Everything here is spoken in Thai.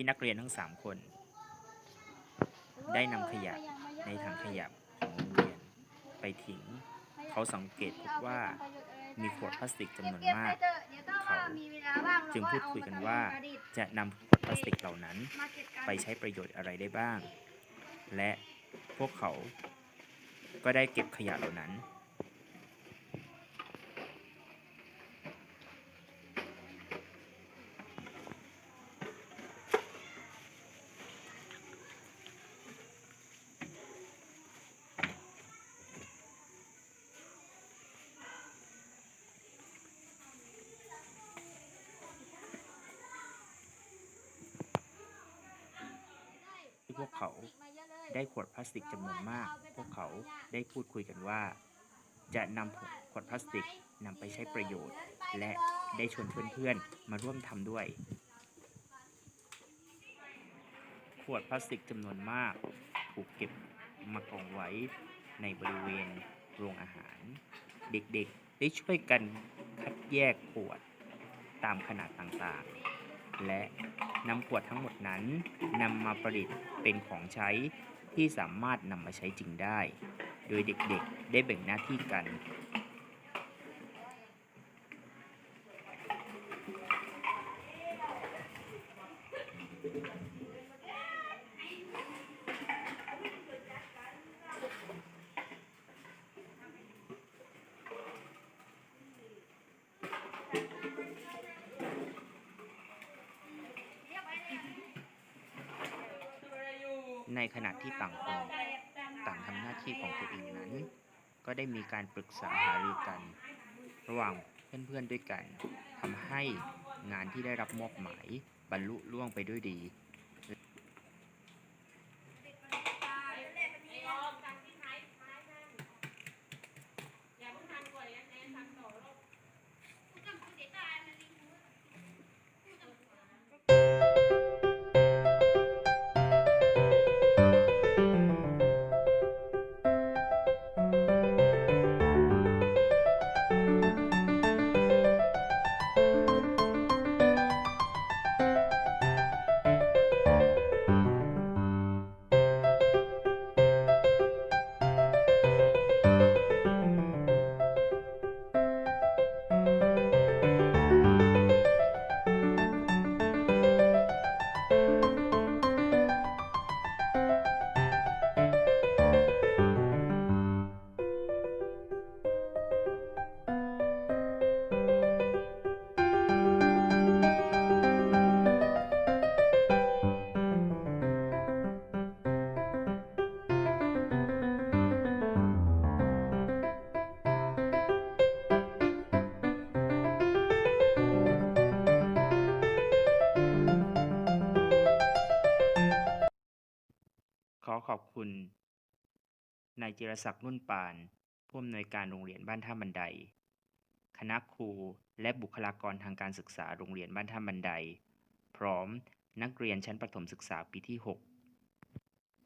ที่นักเรียนทั้ง 3 คน ได้นำขยะในถังขยะของโรงเรียน ไปทิ้ง เขาสังเกตพบว่ามีขวดพลาสติกจำนวนมาก เขาจึงพูดคุยกันว่าจะนำขวดพลาสติกเหล่านั้น ไปใช้ประโยชน์อะไรได้บ้าง และพวกเขาก็ได้เก็บขยะเหล่านั้น พวกเขาได้ขวดพลาสติกจำนวนมาก พวกเขาได้พูดคุยกันว่า จะนำขวดพลาสติกนำไปใช้ประโยชน์ และได้ชวนเพื่อนๆ มาร่วมทำด้วย ขวดพลาสติกจำนวนมากถูกเก็บมากองไว้ในบริเวณโรงอาหาร เด็กๆ ได้ช่วยกันคัดแยกขวดตามขนาดต่างๆ และนำขวดทั้งหมดนั้นนำมาประดิษฐ์เป็นของใช้ที่สามารถนำมาใช้จริงได้ โดยเด็กๆ ได้แบ่งหน้าที่กัน ในขณะที่ต่างคนต่างทำหน้าที่ของตัวเองนั้น ก็ได้มีการปรึกษาหารือกัน ระหว่างเพื่อนๆด้วยกันทำให้งานที่ได้รับมอบหมายบรรลุล่วงไปด้วยดี ขอขอบคุณ นายจิรศักดิ์นุ่นปาน ผู้อำนวยการโรงเรียนบ้านท่าบันได คณะครูและบุคลากรทางการศึกษาโรงเรียนบ้านท่าบันได พร้อมนักเรียนชั้นประถมศึกษาปีที่ 6